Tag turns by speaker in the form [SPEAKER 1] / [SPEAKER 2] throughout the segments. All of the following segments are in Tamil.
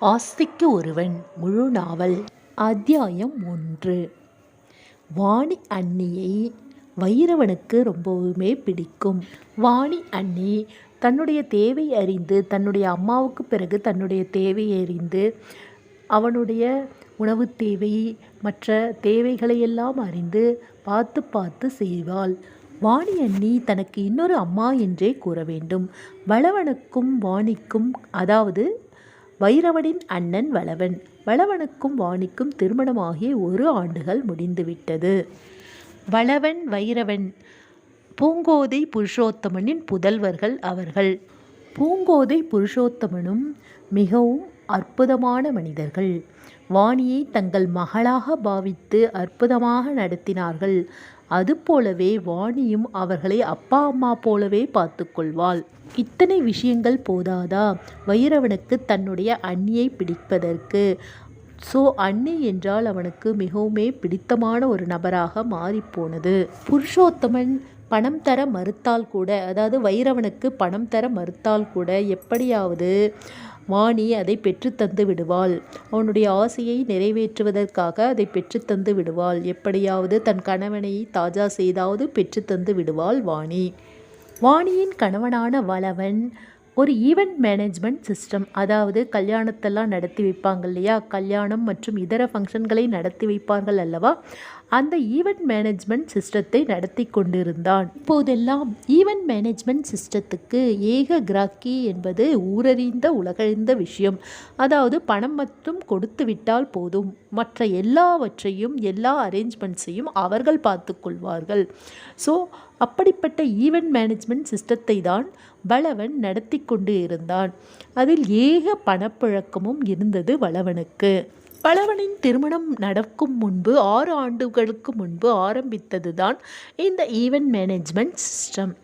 [SPEAKER 1] ஆஸ்திக்கு ஒருவன் முழு நாவல். அத்தியாயம் ஒன்று. வாணி அண்ணியை வைரவனுக்கு ரொம்பவுமே பிடிக்கும். வாணி அண்ணி தன்னுடைய தேவை அறிந்து தன்னுடைய அம்மாவுக்கு பிறகு தன்னுடைய தேவை அறிந்து அவனுடைய உணவு தேவை மற்ற தேவைகளையெல்லாம் அறிந்து பார்த்து பார்த்து செய்வாள். வாணி அண்ணி தனக்கு இன்னொரு அம்மா என்றே கூற வேண்டும். வளவனுக்கும் வாணிக்கும் அதாவது வைரவனின் அண்ணன் வளவன். வளவனுக்கும் வாணிக்கும் திருமணமாகி ஒரு ஆண்டுகள் முடிந்துவிட்டது. வளவன் வைரவன் பூங்கோதை புருஷோத்தமனின் புதல்வர்கள் அவர்கள். பூங்கோதை புருஷோத்தமனும் மிகவும் அற்புதமான மனிதர்கள். வாணியை தங்கள் மகளாக பாவித்து அற்புதமாக நடத்தினார்கள். அதுபோலவே வாணியும் அவர்களை அப்பா அம்மா போலவே பார்த்து கொள்வாள் இத்தனை விஷயங்கள் போதாதா? வைரவனுக்கு தன்னுடைய அண்ணியை பிடிப்பதற்கு. ஸோ அண்ணி என்றால் அவனுக்கு மிகவுமே பிடித்தமான ஒரு நபராக மாறிப்போனது. புருஷோத்தமன் பணம் தர மறுத்தால் கூட அதாவது வைரவனுக்கு பணம் தர மறுத்தால் கூட எப்படியாவது வாணி அதை பெற்றுத்தந்து விடுவாள். அவனுடைய ஆசையை நிறைவேற்றுவதற்காக அதை பெற்றுத்தந்து விடுவாள். எப்படியாவது தன் கணவனை தாஜா செய்தாவது பெற்றுத்தந்து விடுவாள் வாணி. வாணியின் கணவனான வளவன் ஒரு ஈவெண்ட் மேனேஜ்மெண்ட் சிஸ்டம் அதாவது கல்யாணத்தெல்லாம் நடத்தி வைப்பாங்க இல்லையா? கல்யாணம் மற்றும் இதர ஃபங்க்ஷன்களை நடத்தி வைப்பார்கள் அல்லவா? அந்த ஈவெண்ட் மேனேஜ்மெண்ட் சிஸ்டத்தை நடத்தி கொண்டிருந்தான். இப்போதெல்லாம் ஈவெண்ட் மேனேஜ்மெண்ட் சிஸ்டத்துக்கு ஏக கிராக்கி என்பது ஊரறிந்த உலகழிந்த விஷயம். அதாவது பணம் மட்டும் கொடுத்து விட்டால் போதும். மற்ற எல்லாவற்றையும் எல்லா அரேஞ்ச்மெண்ட்ஸையும் அவர்கள் பார்த்து கொள்வார்கள். ஸோ அப்படிப்பட்ட ஈவெண்ட் மேனேஜ்மெண்ட் சிஸ்டத்தை தான் வளவன் நடத்தி கொண்டு இருந்தான். அதில் ஏக பணப்புழக்கமும் இருந்தது வளவனுக்கு. வளவனின் திருமணம் நடக்கும் முன்பு ஆறு ஆண்டுகளுக்கு முன்பு ஆரம்பித்தது தான் இந்த ஈவெண்ட் மேனேஜ்மெண்ட் சிஸ்டம்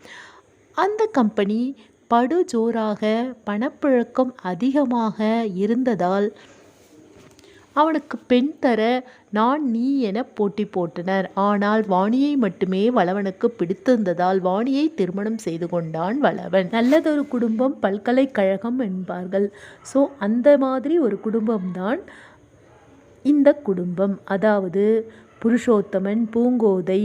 [SPEAKER 1] அந்த கம்பெனி படு ஜோராக பணப்புழக்கம் அதிகமாக இருந்ததால் அவனுக்கு பெண் தர நான் நீ என போட்டி போட்டனர். ஆனால் வாணியை மட்டுமே வளவனுக்கு பிடித்திருந்ததால் வாணியை திருமணம் செய்து கொண்டான் வளவன். நல்லதொரு குடும்பம் பல்கலைக்கழகம் என்பார்கள். ஸோ அந்த மாதிரி ஒரு குடும்பம்தான் இந்த குடும்பம். அதாவது புருஷோத்தமன் பூங்கோதை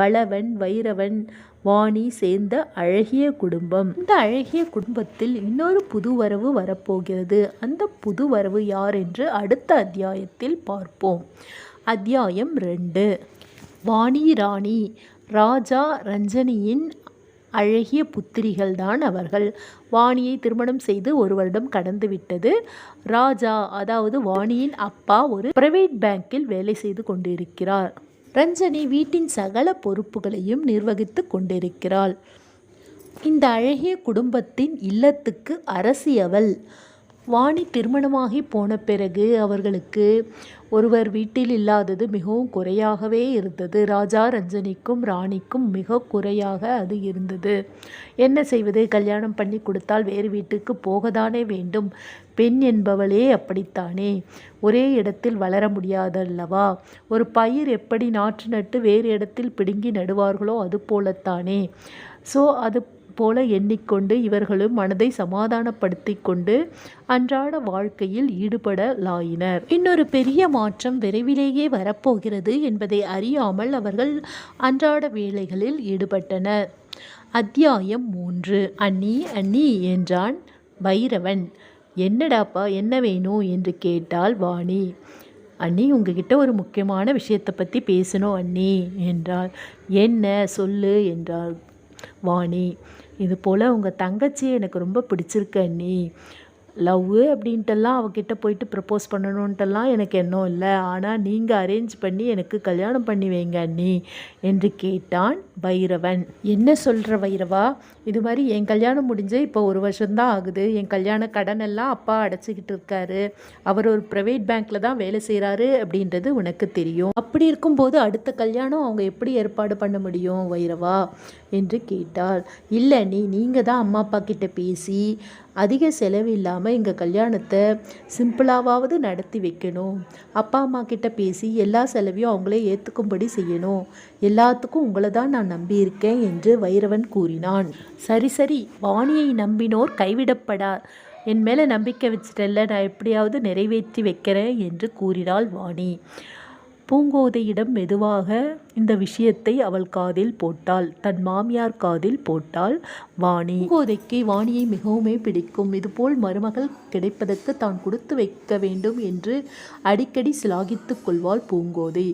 [SPEAKER 1] வளவன் வைரவன் வாணி சேர்ந்த அழகிய குடும்பம். இந்த அழகிய குடும்பத்தில் இன்னொரு புது வரவு வரப்போகிறது. அந்த புது வரவு யார் என்று அடுத்த அத்தியாயத்தில் பார்ப்போம். அத்தியாயம் ரெண்டு. வாணி ராணி ராஜா ரஞ்சனியின் அழகிய புத்திரிகள் தான் அவர்கள். வாணியை திருமணம் செய்து ஒரு வருடம் கடந்துவிட்டது ராஜா அதாவது வாணியின் அப்பா ஒரு பிரைவேட் பேங்கில் வேலை செய்து கொண்டிருக்கிறார். ரஞ்சனி வீட்டின் சகல பொறுப்புகளையும் நிர்வகித்து கொண்டிருக்கிறாள். இந்த அழகிய குடும்பத்தின் இல்லத்துக்கு அரசியவள். வாணி திருமணமாகி போன பிறகு அவர்களுக்கு ஒருவர் வீட்டில் இல்லாதது மிகவும் குறையாகவே இருந்தது. ராஜா ரஞ்சனிக்கும் ராணிக்கும் மிக குறையாக அது இருந்தது. என்ன செய்வது? கல்யாணம் பண்ணி கொடுத்தால் வேறு வீட்டுக்கு போகத்தானே வேண்டும். பெண் என்பவளே அப்படித்தானே? ஒரே இடத்தில் வளர முடியாதல்லவா? ஒரு பயிர் எப்படி நாற்று நட்டு வேறு இடத்தில் பிடுங்கி நடுவார்களோ அது போலத்தானே? ஸோ அது போல எண்ணிக்கொண்டு இவர்களும் மனதை சமாதானப்படுத்தி கொண்டு அன்றாட வாழ்க்கையில் ஈடுபடலாயினர். இன்னொரு பெரிய மாற்றம் விரைவிலேயே வரப்போகிறது என்பதை அறியாமல் அவர்கள் அன்றாட வேலைகளில் ஈடுபட்டனர். அத்தியாயம் மூன்று. அண்ணி அண்ணி என்றான் பைரவன். என்னடாப்பா என்ன வேணும் என்று கேட்டாள் வாணி. அண்ணி உங்ககிட்ட ஒரு முக்கியமான விஷயத்தை பற்றி பேசணும் அண்ணி என்றாள். என்ன? சொல்லு என்றாள் வாணி. இது போல் உங்கள் தங்கச்சி எனக்கு ரொம்ப பிடிச்சிருக்க நீ லவ்வு அப்படின்ட்டெல்லாம் அவகிட்ட போயிட்டு ப்ரப்போஸ் பண்ணணுன்ட்டெல்லாம் எனக்கு எண்ணம் இல்லை. ஆனால் நீங்கள் அரேஞ்ச் பண்ணி எனக்கு கல்யாணம் பண்ணி வைங்க அண்ணி என்று கேட்டான் பைரவன். என்ன சொல்கிற வைரவா இது மாதிரி என் கல்யாணம் முடிஞ்சு இப்போ ஒரு வருஷம்தான் ஆகுது. என் கல்யாண கடன் எல்லாம் அப்பா அடைச்சிக்கிட்டு இருக்காரு. அவர் ஒரு ப்ரைவேட் பேங்க்கில் தான் வேலை செய்கிறாரு அப்படின்றது உனக்கு தெரியும். அப்படி இருக்கும்போது அடுத்த கல்யாணம் அவங்க எப்படி ஏற்பாடு பண்ண முடியும் வைரவா என்று கேட்டாள். இல்லை நீ நீங்கள் தான் அம்மா அப்பா கிட்ட பேசி அதிக செலவு இல்லாமல் எங்கள் கல்யாணத்தை சிம்பிளாவது நடத்தி வைக்கணும். அப்பா அம்மா கிட்ட பேசி எல்லா செலவையும் அவங்களே ஏற்றுக்கும்படி செய்யணும். எல்லாத்துக்கும் உங்களை தான் நான் நம்பியிருக்கேன் என்று வைரவன் கூறினான். சரி சரி வாணியை நம்பினோர் கைவிடப்படார் என் மேலே நம்பிக்கை வச்சிட்டல்ல நான் எப்படியாவது நிறைவேற்றி வைக்கிறேன் என்று கூறினாள் வாணி. பூங்கோதையிடம் மெதுவாக இந்த விஷயத்தை அவள் காதில் போட்டாள். தன் மாமியார் காதில் போட்டாள். வாணி. பூங்கோதைக்கு வாணியை மிகவுமே பிடிக்கும். இதுபோல் மருமகள் கிடைப்பதற்கு தான் கொடுத்து வைக்க வேண்டும் என்று அடிக்கடி சிலாகித்துக் கொள்வாள் பூங்கோதை.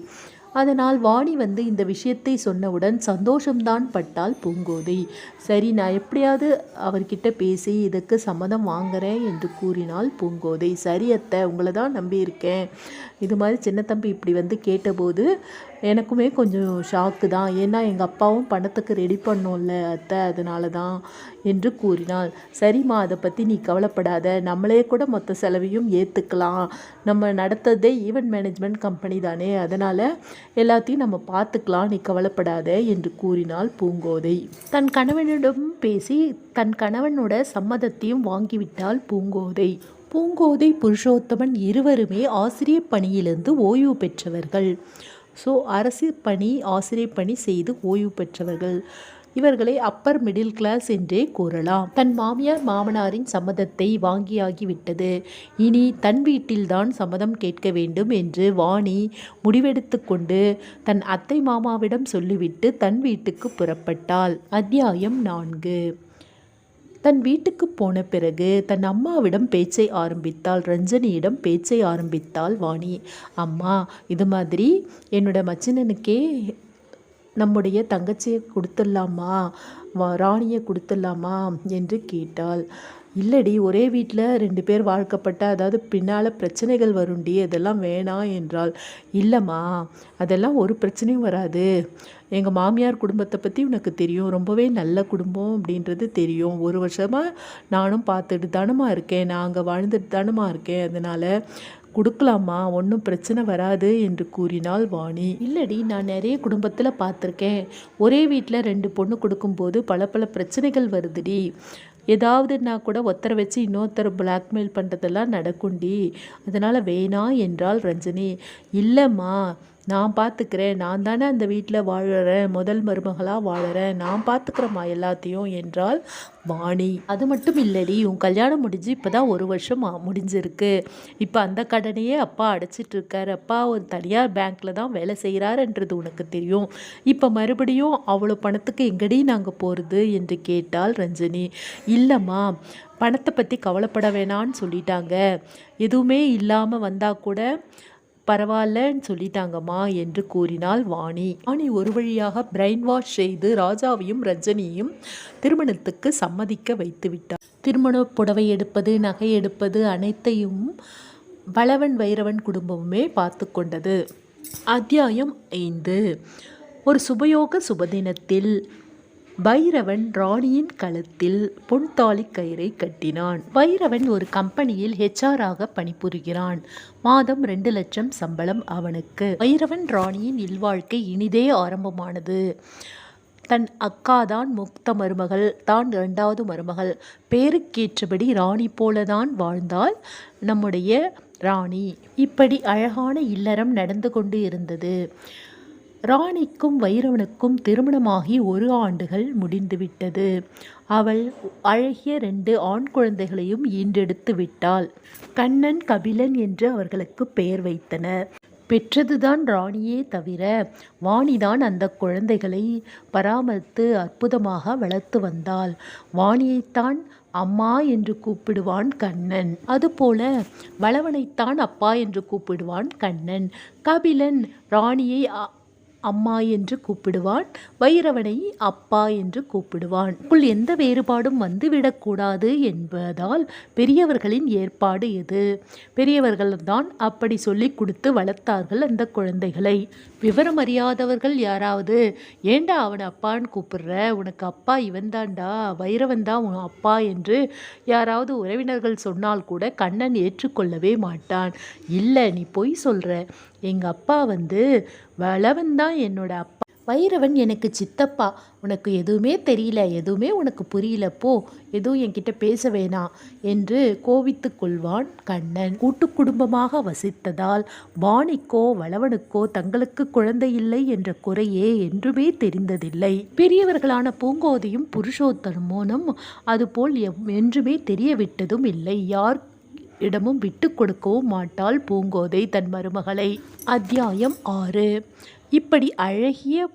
[SPEAKER 1] அதனால் வாணி வந்து இந்த விஷயத்தை சொன்னவுடன் சந்தோஷம்தான் பட்டால் பூங்கோதை. சரி நான் எப்படியாவது அவர்கிட்ட பேசி இதுக்கு சம்மதம் வாங்குறேன் என்று கூறினாள் பூங்கோதை. சரி அத்தை உங்களை தான் நம்பியிருக்கேன். இது மாதிரி சின்ன தம்பி இப்படி வந்து கேட்டபோது எனக்குமே கொஞ்சம் ஷாக்கு தான். ஏன்னா எங்கள் அப்பாவும் பணத்துக்கு ரெடி பண்ணோம்ல அத்தை. அதனால தான் என்று கூறினாள். சரிம்மா அதை பற்றி நீ கவலைப்படாத. நம்மளே கூட மொத்த செலவையும் ஏற்றுக்கலாம் நம்ம நடத்ததே ஈவெண்ட் மேனேஜ்மெண்ட் கம்பெனி தானே. அதனால் எல்லாத்தையும் நம்ம பார்த்துக்கலாம். நீ கவலைப்படாத என்று கூறினாள் பூங்கோதை. தன் கணவனிடம் பேசி தன் கணவனோட சம்மதத்தையும் வாங்கிவிட்டாள் பூங்கோதை. பூங்கோதை புருஷோத்தமன் இருவருமே ஆசிரியர் பணியிலிருந்து ஓய்வு பெற்றவர்கள். ஸோ அரசு பணி ஆசிரியர் பணி செய்து ஓய்வு பெற்றவர்கள். இவர்களை அப்பர் மிடில் கிளாஸ் என்றே கூறலாம். தன் மாமியார் மாமனாரின் சம்மதத்தை வாங்கியாகிவிட்டது. இனி தன் வீட்டில்தான் சம்மதம் கேட்க வேண்டும் என்று வாணி முடிவெடுத்து கொண்டு தன் அத்தை மாமாவிடம் சொல்லிவிட்டு தன் வீட்டுக்கு புறப்பட்டாள். அத்தியாயம் நான்கு. தன் வீட்டுக்கு போன பிறகு தன் அம்மாவிடம் பேச்சை ஆரம்பித்தாள். ரஞ்சனியிடம் பேச்சை ஆரம்பித்தாள் வாணி. அம்மா இது மாதிரி என்னோட மச்சினனுக்கே நம்முடைய தங்கச்சியை கொடுத்துடலாமா? வா ராணியை கொடுத்துடலாமா? என்று கேட்டாள். இல்லடி ஒரே வீட்டில் ரெண்டு பேர் வாழ்க்கப்பட்ட அதாவது பின்னால் பிரச்சனைகள் வருண்டி அதெல்லாம் வேணாம் என்றால் இல்லைம்மா அதெல்லாம் ஒரு பிரச்சனையும் வராது. எங்கள் மாமியார் குடும்பத்தை பற்றி உனக்கு தெரியும். ரொம்பவே நல்ல குடும்பம் அப்படின்றது தெரியும். ஒரு வருஷமாக நானும் பார்த்துட்டு தானம்மா இருக்கேன். நான் அங்கே வாழ்ந்துட்டு தானம்மா இருக்கேன். அதனால் கொடுக்கலாமா ஒன்றும் பிரச்சனை வராது என்று கூறினாள் வாணி. இல்லடி நான் நிறைய குடும்பத்தில் பார்த்துருக்கேன். ஒரே வீட்டில் ரெண்டு பொண்ணு கொடுக்கும்போது பல பல பிரச்சனைகள் வருதுடி. ஏதாவதுன்னா கூட ஒருத்தரை வச்சு இன்னொருத்தர் பிளாக்மெயில் பண்ணுறதெல்லாம் நடக்கும்டி. அதனால் வேணாம் என்றாள் ரஞ்சனி. இல்லைம்மா நான் பார்த்துக்கிறேன் நான் தானே அந்த வீட்டில் வாழறேன் முதல் மருமகளாக வாழறேன் நான் பார்த்துக்கிறேம்மா எல்லாத்தையும் என்றால் வாணி. அது மட்டும் இல்லடி உன் கல்யாணம் முடிஞ்சு இப்போ தான் ஒரு வருஷம் முடிஞ்சிருக்கு. இப்போ அந்த கடனையே அப்பா அடைச்சிட்டு இருக்காரு அப்பா ஒரு தனியார் பேங்க்கில் தான் வேலை செய்கிறாருன்றது உனக்கு தெரியும். இப்போ மறுபடியும் அவ்வளோ பணத்துக்கு எங்கடி நாங்கள் போகிறது என்று கேட்டால் ரஞ்சனி. இல்லைம்மா பணத்தை பற்றி கவலைப்பட வேணான்னு சொல்லிட்டாங்க. எதுவுமே இல்லாமல் வந்தால் கூட பரவாயில்லன்னு சொல்லிட்டாங்கம்மா என்று கூறினாள் வாணி. வாணி ஒரு வழியாக பிரெயின் வாஷ் செய்து ராஜாவையும் ரஜினியும் திருமணத்துக்கு சம்மதிக்க வைத்து விட்டார். திருமண புடவை எடுப்பது நகை எடுப்பது அனைத்தையும் வளவன் வைரவன் குடும்பமுமே பார்த்து கொண்டது. அத்தியாயம் ஐந்து. ஒரு சுபயோக சுபதினத்தில் பைரவன் ராணியின் கழுத்தில் பொன்தாலி கயிறை கட்டினான். பைரவன் ஒரு கம்பெனியில் ஹெச்ஆராக பணிபுரிகிறான். மாதம் ரெண்டு லட்சம் சம்பளம் அவனுக்கு. பைரவன் ராணியின் இல்வாழ்க்கை இனிதே ஆரம்பமானது. தன் அக்கா தான் முக்த மருமகள் தான் இரண்டாவது மருமகள். பேருக்கேற்றபடி ராணி போலதான் வாழ்ந்தால் நம்முடைய ராணி. இப்படி அழகான இல்லறம் நடந்து கொண்டு இருந்தது. ராணிக்கும் வைரவனுக்கும் திருமணமாகி ஒரு ஆண்டுகள் முடிந்துவிட்டது. அவள் அழகிய ரெண்டு ஆண் குழந்தைகளையும் ஈன்றெடுத்து விட்டாள். கண்ணன் கபிலன் என்று அவர்களுக்கு பெயர் வைத்தனர். பெற்றதுதான் ராணியே தவிர வாணிதான் அந்த குழந்தைகளை பராமரித்து அற்புதமாக வளர்த்து வந்தாள். வாணியைத்தான் அம்மா என்று கூப்பிடுவான் கண்ணன். அதுபோல வளவனைத்தான் அப்பா என்று கூப்பிடுவான் கண்ணன். கபிலன் ராணியை அ- அம்மா என்று கூப்பிடுவான் வைரவனை அப்பா என்று கூப்பிடுவான் உள் எந்த வேறுபாடும் வந்துவிடக்கூடாது என்பதால் பெரியவர்களின் ஏற்பாடு எது பெரியவர்கள் தான் அப்படி சொல்லி கொடுத்து வளர்த்தார்கள் அந்த குழந்தைகளை. விவரம் அறியாதவர்கள் யாராவது ஏண்டா அவனை அப்பான்னு கூப்பிடுற? உனக்கு அப்பா இவன்தாண்டா வைரவன் தான் உன் அப்பா என்று யாராவது உறவினர்கள் சொன்னால் கூட கண்ணன் ஏற்றுக்கொள்ளவே மாட்டான். இல்லை நீ பொய் சொல்கிற எங்கள் அப்பா வந்து வளவன் தான் என்னோட அப்பா. வைரவன் எனக்கு சித்தப்பா. உனக்கு எதுவுமே தெரியல. எதுவுமே உனக்கு புரியல. போ. எதுவும் என்கிட்ட பேச வேணாம் என்று கோவித்து கொள்வான் கண்ணன். கூட்டு குடும்பமாக வசித்ததால் வாணிக்கோ வளவனுக்கோ தங்களுக்கு குழந்தை இல்லை என்ற குறையே என்றுமே தெரிந்ததில்லை. பெரியவர்களான பூங்கோதையும் புருஷோத்தமோனும் அதுபோல் எவ்- என்றுமே தெரியவிட்டதும் இல்லை. யார் இடமும் விட்டு கொடுக்கவும் மாட்டாள் பூங்கோதை தன் மருமகளை. அத்தியாயம் ஆறு. இப்படி அழகிய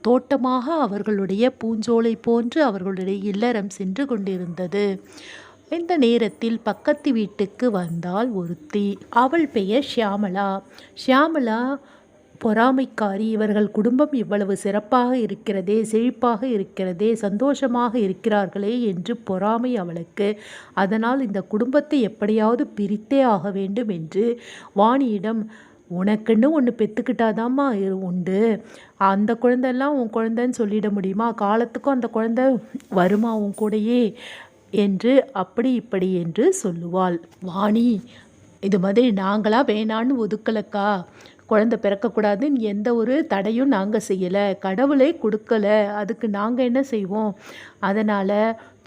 [SPEAKER 1] தோட்டமாக அவர்களுடைய பூஞ்சோலை போன்று அவர்களுடைய இல்லறம் சென்று கொண்டிருந்தது. இந்த நேரத்தில் பக்கத்து வீட்டுக்கு வந்தாள் ஒருத்தி. அவள் பெயர் ஷியாமளா ஷியாமளா பொறாமைக்காரி. இவர்கள் குடும்பம் இவ்வளவு சிறப்பாக இருக்கிறதே செழிப்பாக இருக்கிறதே சந்தோஷமாக இருக்கிறார்களே என்று பொறாமை அவளுக்கு. அதனால் இந்த குடும்பத்தை எப்படியாவது பிரித்தே ஆக வேண்டும் என்று வாணியிடம் உனக்குன்னு ஒன்று பெற்றுக்கிட்டாதாம்மா உண்டு. அந்த குழந்தெல்லாம் உன் குழந்தைன்னு சொல்லிட முடியுமா? காலத்துக்கும் அந்த குழந்தை வருமா உன் கூடயே? என்று அப்படி இப்படி என்று சொல்லுவாள். வாணி இது மாதிரி நாங்களாக வேணான்னு ஒதுக்கலக்கா? குழந்தை பிறக்கக்கூடாதுன்னு எந்த ஒரு தடையும் நாங்கள் செய்யலை. கடவுளே கொடுக்கல. அதுக்கு நாங்கள் என்ன செய்வோம்? அதனால்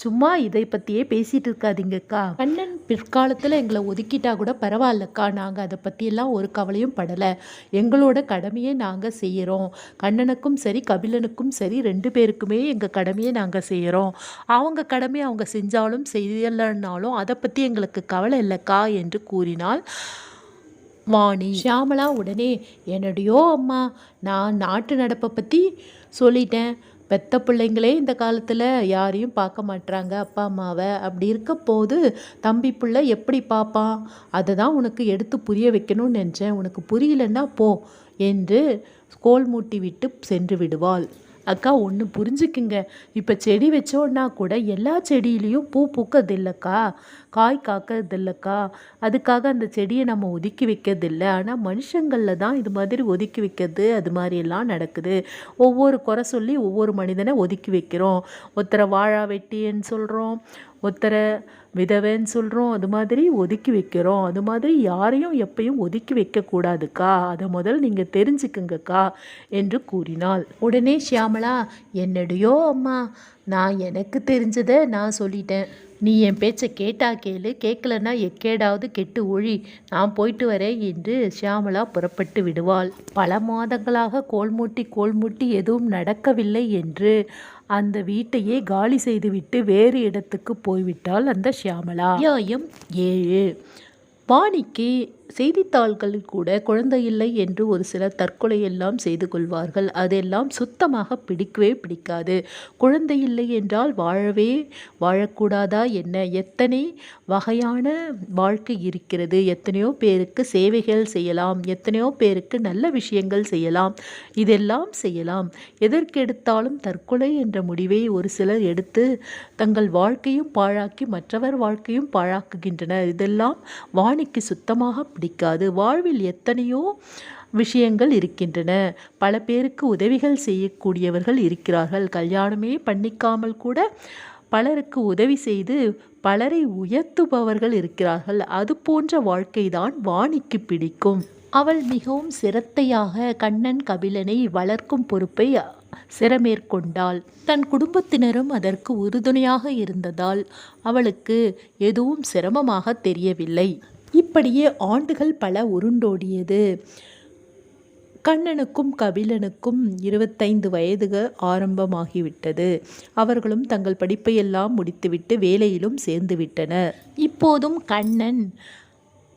[SPEAKER 1] சும்மா இதை பற்றியே பேசிகிட்டு இருக்காதீங்கக்கா. கண்ணன் பிற்காலத்தில் எங்களை ஒதுக்கிட்டா கூட பரவாயில்லக்கா. நாங்கள் அதை பற்றியெல்லாம் ஒரு கவலையும் படலை. எங்களோட கடமையை நாங்கள் செய்கிறோம் கண்ணனுக்கும் சரி கபிலனுக்கும் சரி ரெண்டு பேருக்குமே எங்கள் கடமையை நாங்கள் செய்கிறோம் அவங்க கடமையை அவங்க செஞ்சாலும் செய்யலைன்னாலும் அதை பற்றி எங்களுக்கு கவலை இல்லைக்கா என்று கூறினால் வாணி. ஷியாமலா உடனே என்னடியோ அம்மா நான் நாட்டு நடப்பை பற்றி சொல்லிட்டேன். பெத்த பிள்ளைங்களே இந்த காலத்தில் யாரையும் பார்க்க மாட்றாங்க அப்பா அம்மாவை. அப்படி இருக்க போது தம்பி பிள்ளை எப்படி பார்ப்பான்? அதை தான் உனக்கு எடுத்து புரிய வைக்கணும்னு நினச்சேன். உனக்கு புரியலன்னா போ என்று கோல் மூட்டி விட்டு சென்று விடுவாள். அக்கா ஒன்று புரிஞ்சுக்குங்க. இப்போ செடி வச்சோன்னா கூட எல்லா செடியிலையும் பூ பூக்கறதில்லக்கா காய் காக்கறதில்லக்கா? அதுக்காக அந்த செடியை நம்ம ஒதுக்கி வைக்கிறதில்ல. ஆனால் மனுஷங்களில் தான் இது மாதிரி ஒதுக்கி வைக்கிறது அது மாதிரி எல்லாம் நடக்குது. ஒவ்வொரு குறை சொல்லி ஒவ்வொரு மனிதனை ஒதுக்கி வைக்கிறோம். ஒருத்தரை வாழா வெட்டின்னு சொல்கிறோம் ஒருத்தரை விதவைன்னு சொல்கிறோம் அது மாதிரி ஒதுக்கி வைக்கிறோம். அது மாதிரி யாரையும் எப்பயும் ஒதுக்கி வைக்கக்கூடாதுக்கா? அதை முதல் நீங்கள் தெரிஞ்சுக்குங்கக்கா என்று கூறினாள். உடனே ஷியாமளா என்னடியோ அம்மா நான் எனக்கு தெரிஞ்சதை நான் சொல்லிட்டேன். நீ என் பேச்சை கேட்டா கேளு கேட்கலன்னா எக்கேடாவது கெட்டு ஒழி. நான் போயிட்டு வரேன் என்று ஷியாமலா புறப்பட்டு விடுவாள். பல மாதங்களாக கோல்மூட்டி கோல்மூட்டி எதுவும் நடக்கவில்லை என்று அந்த வீட்டையே காலி செய்துவிட்டு வேறு இடத்துக்கு போய்விட்டாள் அந்த ஷியாமலா. அத்தியாயம் ஏழு. பாணிக்கு செய்தித்தாள்களில் கூட குழந்தை இல்லை என்று ஒரு சிலர் தற்கொலை எல்லாம் செய்து கொள்வார்கள். அதெல்லாம் சுத்தமாக பிடிக்கவே பிடிக்காது. குழந்தை இல்லை என்றால் வாழவே வாழக்கூடாதா என்ன? எத்தனை வகையான வாழ்க்கை இருக்கிறது? எத்தனையோ பேருக்கு சேவைகள் செய்யலாம். எத்தனையோ பேருக்கு நல்ல விஷயங்கள் செய்யலாம். இதெல்லாம் செய்யலாம். எதற்கெடுத்தாலும் தற்கொலை என்ற முடிவை ஒரு சிலர் எடுத்து தங்கள் வாழ்க்கையும் பாழாக்கி மற்றவர் வாழ்க்கையும் பாழாக்குகின்றனர். இதெல்லாம் வாணிக்கு சுத்தமாக பிடிக்காது வாழ்வில் எத்தனையோ விஷயங்கள் இருக்கின்றன. பல பேருக்கு உதவிகள் செய்யக்கூடியவர்கள் இருக்கிறார்கள். கல்யாணமே பண்ணிக்காமல் கூட பலருக்கு உதவி செய்து பலரை உயர்த்துபவர்கள் இருக்கிறார்கள். அது போன்ற வாழ்க்கைதான் வாணிக்கு பிடிக்கும். அவள் மிகவும் சிரத்தையாக கண்ணன் கபிலனை வளர்க்கும் பொறுப்பை சிரமேற்கொண்டாள் தன் குடும்பத்தினரும் அதற்கு உறுதுணையாக இருந்ததால் அவளுக்கு எதுவும் சிரமமாக தெரியவில்லை. இப்படியே ஆண்டுகள் பல உருண்டோடியது. கண்ணனுக்கும் கபிலனுக்கும் இருபத்தைந்து வயதுக ஆரம்பமாகிவிட்டது. அவர்களும் தங்கள் படிப்பையெல்லாம் முடித்துவிட்டு வேலையிலும் சேர்ந்துவிட்டனர். இப்போதும் கண்ணன்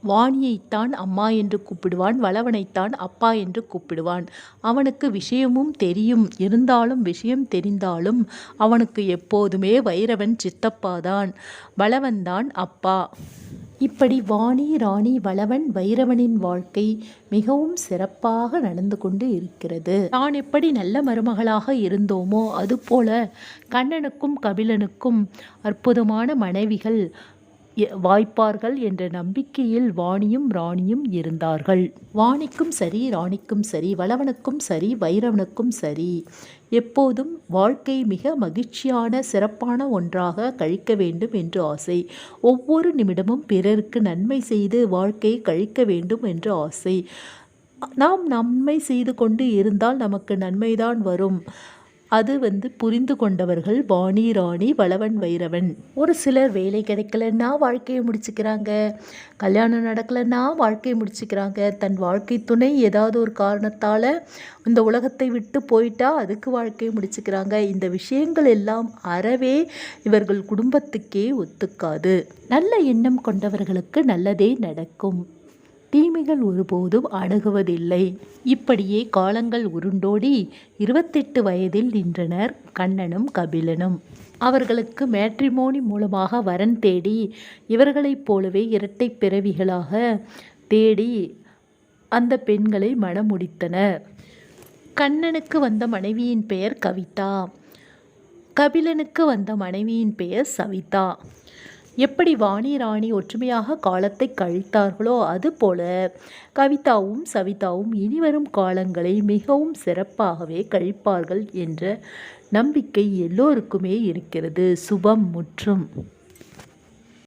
[SPEAKER 1] வாணியைத்தான் அம்மா என்று கூப்பிடுவான் வளவனைத்தான் அப்பா என்று கூப்பிடுவான். அவனுக்கு விஷயமும் தெரியும். இருந்தாலும் விஷயம் தெரிந்தாலும் அவனுக்கு எப்போதுமே வைரவன் சித்தப்பாதான். வளவன்தான் அப்பா. இப்படி வாணி ராணி வளவன் வைரவனின் வாழ்க்கை மிகவும் சிறப்பாக நடந்து கொண்டு இருக்கிறது. தான் எப்படி நல்ல மருமகளாக இருந்தோமோ அதுபோல கண்ணனுக்கும் கபிலனுக்கும் அற்புதமான மனைவிகள் வாய்ப்பார்கள் என்ற நம்பிக்கையில் வாணியும் ராணியும் இருந்தார்கள். வாணிக்கும் சரி ராணிக்கும் சரி வளவனுக்கும் சரி வைரவனுக்கும் சரி எப்போதும் வாழ்க்கை மிக மகிழ்ச்சியான சிறப்பான ஒன்றாக கழிக்க வேண்டும் என்று ஆசை. ஒவ்வொரு நிமிடமும் பிறருக்கு நன்மை செய்து வாழ்க்கையை கழிக்க வேண்டும் என்று ஆசை. நாம் நன்மை செய்து கொண்டு இருந்தால் நமக்கு நன்மைதான் வரும். அது வந்து புரிந்து கொண்டவர்கள் வாணி ராணி வளவன் வைரவன். ஒரு சிலர் வேலை கிடைக்கலன்னா வாழ்க்கையை முடிச்சுக்கிறாங்க. கல்யாணம் நடக்கலைன்னா வாழ்க்கையை முடிச்சுக்கிறாங்க. தன் வாழ்க்கை துணை ஏதாவது ஒரு காரணத்தால் இந்த உலகத்தை விட்டு போயிட்டா அதுக்கு வாழ்க்கையை முடிச்சுக்கிறாங்க. இந்த விஷயங்கள் எல்லாம் அறவே இவர்கள் குடும்பத்துக்கே ஒத்துக்காது. நல்ல எண்ணம் கொண்டவர்களுக்கு நல்லதே நடக்கும். தீமைகள் ஒருபோதும் அணுகுவதில்லை இப்படியே காலங்கள் உருண்டோடி இருபத்தெட்டு வயதில் நின்றனர் கண்ணனும் கபிலனும். அவர்களுக்கு மேட்ரிமோனி மூலமாக வரன் தேடி இவர்களைப் போலவே இரட்டை பிறவிகளாக தேடி அந்த பெண்களை மணமுடித்தனர். கண்ணனுக்கு வந்த மனைவியின் பெயர் கவிதா. கபிலனுக்கு வந்த மனைவியின் பெயர் சவிதா. எப்படி வாணி ராணி ஒற்றுமையாக காலத்தை கழித்தார்களோ அதுபோல கவிதாவும் சவிதாவும் இனிவரும் காலங்களை மிகவும் சிறப்பாகவே கழிப்பார்கள் என்ற நம்பிக்கை எல்லோருக்குமே இருக்கிறது. சுபம் முற்றும்.